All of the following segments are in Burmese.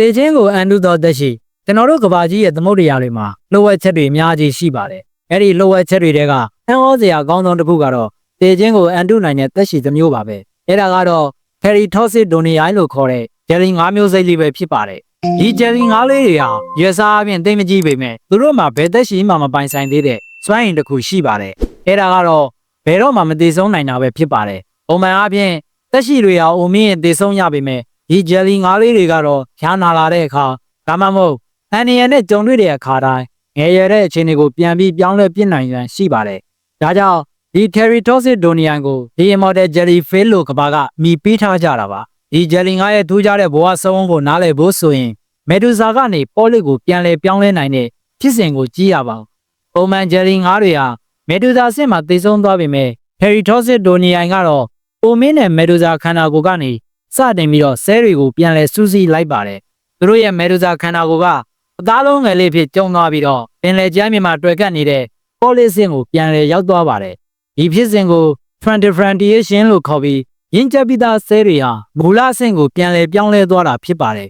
တေချင်းကိုအန်တုသောသက်ရှိကျွန်တော်တို့ကဘာကြီးရဲ့သမုဒ္ဒရာတွေမှာလှုပ်ဝက်ချက်တွေအများကြီးရှိပါတယ်အဲ့ဒီလှုပ်ဝက်ချက်တွေတဲကအံ့ဩစရာအကောင်းဆုံးတစ်ခုကတော့တေချင်းကိုအန်တုနိုင်တဲ့သက်ရှိတစ်မျိုးပါပဲအဲ့ဒါကတော့ Peritoxic doniae လို့ခေါ်တဲ့ဂျယ်လီ၅မျိုးစိတ်လေးပဲဖြစ်ပါတယ်ဒီဂျယ်လီ၅လေးတွေဟာရွက်စားအပြင်တိတ်မကြည့်ပေမဲ့သူတို့မှာဘယ်သက်ရှိမှမပိုင်ဆိုင်သေးတဲ့စွမ်းရည်တစ်ခုရှိပါတယ်အဲ့ဒါကတော့ဘယ်တော့မှမသေးဆုံးနိုင်တာပဲဖြစ်ပါတယ်ပုံမှန်အားဖြင့်သက်ရှိတွေဟာအုံမင်းရင်သေဆုံးရပေမဲ့ ဒီဂျယ်လီငါးလေးတွေကတော့ဖြားနာလာတဲ့အခါဒါမှမဟုတ်အန်နီယန်နဲ့ကြုံတွေ့တဲ့အခါတိုင်းငယ်ရတဲ့အခြေအနေကိုပြန်ပြီးပြောင်းလဲပြစ်နိုင်ရန်ရှိပါတယ်။ဒါကြောင့်ဒီ Teratosis donian ကိုဒီ immortal jellyfish လို့ကဘာကမိပေးထားကြတာပါ။ဒီ jelly ငါးရဲ့ထူးခြားတဲ့ဘဝစဝန်းကိုနားလည်ဖို့ဆိုရင် Medusa ကနေပေါ်လစ်ကိုပြန်လဲပြောင်းလဲနိုင်တဲ့ဖြစ်စဉ်ကိုကြည့်ရပါဦး။ပုံမှန် jelly ငါးတွေဟာ Medusa အဆင့်မှာသေဆုံးသွားပေမဲ့ Teratosis donian ကတော့ပုံမင်းနဲ့ Medusa ခန္ဓာကိုယ်ကနေ စတင်ပြီးတော့ဆဲတွေကိုပြန်လဲစူးစီးလိုက်ပါတယ်သူတို့ရဲ့ Medusa ခန္ဓာကိုယ်ကအသားလုံးငယ်လေးဖြစ်ကျုံသွားပြီးတော့ပင်လယ်ကျမ်းမြေမှာတွေ့ကပ်နေတဲ့ Polysin ကိုပြန်လဲရောက်သွားပါတယ်ဒီဖြစ်စဉ်ကို Transdifferentiation လို့ခေါ်ပြီးရင်းချက်ပြီးသားဆဲတွေဟာမူလအဆင့်ကိုပြန်လဲပြောင်းလဲသွားတာဖြစ်ပါတယ်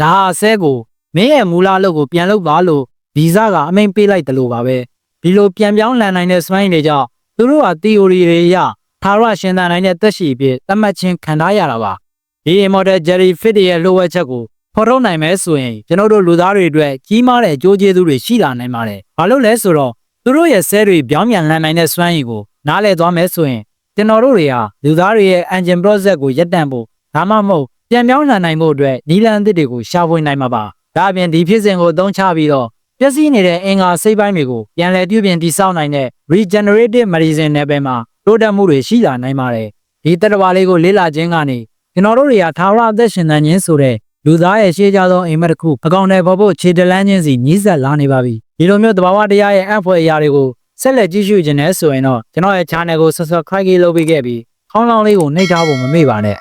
ဒါဟာဆဲကိုမင်းရဲ့မူလအလုပ်ကိုပြန်လုပ်ပါလို့ဗီဇကအမိန်ပေးလိုက်တယ်လို့ပါပဲဒီလိုပြန်ပြောင်းလည်နိုင်တဲ့ spine တွေကြောင့်သူတို့ဟာ theory တွေအရသာရရှင်သန်နိုင်တဲ့သက်ရှိအဖြစ်သတ်မှတ်ခြင်းခံထားရတာပါ ဒီ immortal jellyfish တွေရဲ့လိုဝက်ချက်ကိုဖော်ထုတ်နိုင်မယ်ဆိုရင်ကျွန်တော်တို့လူသားတွေအတွက်ကြီးမားတဲ့အကျိုးကျေးဇူးတွေရှိလာနိုင်ပါတယ်။ဘာလို့လဲဆိုတော့သူတို့ရဲ့ဆဲတွေပြောင်းပြန်လှန်နိုင်တဲ့စွမ်းရည်ကိုနားလည်သွားမယ်ဆိုရင်ကျွန်တော်တို့တွေဟာလူသားတွေရဲ့ engine process ကိုရပ်တန့်ဖို့ဒါမှမဟုတ်ပြန်ပြောင်းလှန်နိုင်ဖို့အတွက်နီလန်အသစ်တွေကိုရှာဖွေနိုင်မှာပါ။ဒါအပြင်ဒီဖြစ်စဉ်ကိုအသုံးချပြီးတော့ပျက်စီးနေတဲ့အင်္ဂါစိတ်ပိုင်းတွေကိုပြန်လည်ပြုပြင်တည်ဆောက်နိုင်တဲ့ regenerative medicine နယ်ပယ်မှာတိုးတက်မှုတွေရှိလာနိုင်ပါတယ်။ဒီတတဝါလေးကိုလေ့လာခြင်းကနေ ကျွန်တော်တို့တွေကထာဝရအသက်ရှင်သန်ခြင်းဆိုတဲ့လူသားရဲ့ရှေးကြသောအိမ်မက်တစ်ခုအကောင့်ထဲပေါ်ဖို့ခြေတလန်းချင်းစီညှိဆက်လာနေပါပြီဒီလိုမျိုးတဘာဝတရားရဲ့အဖွဲ့အရာတွေကိုဆက်လက်ကြည့်ရှုခြင်းနဲ့ဆိုရင်တော့ကျွန်တော်ရဲ့ channel ကို subscribe လုပ်ပေးခဲ့ပြီးခေါင်းလောင်းလေးကိုနှိပ်ထားဖို့မမေ့ပါနဲ့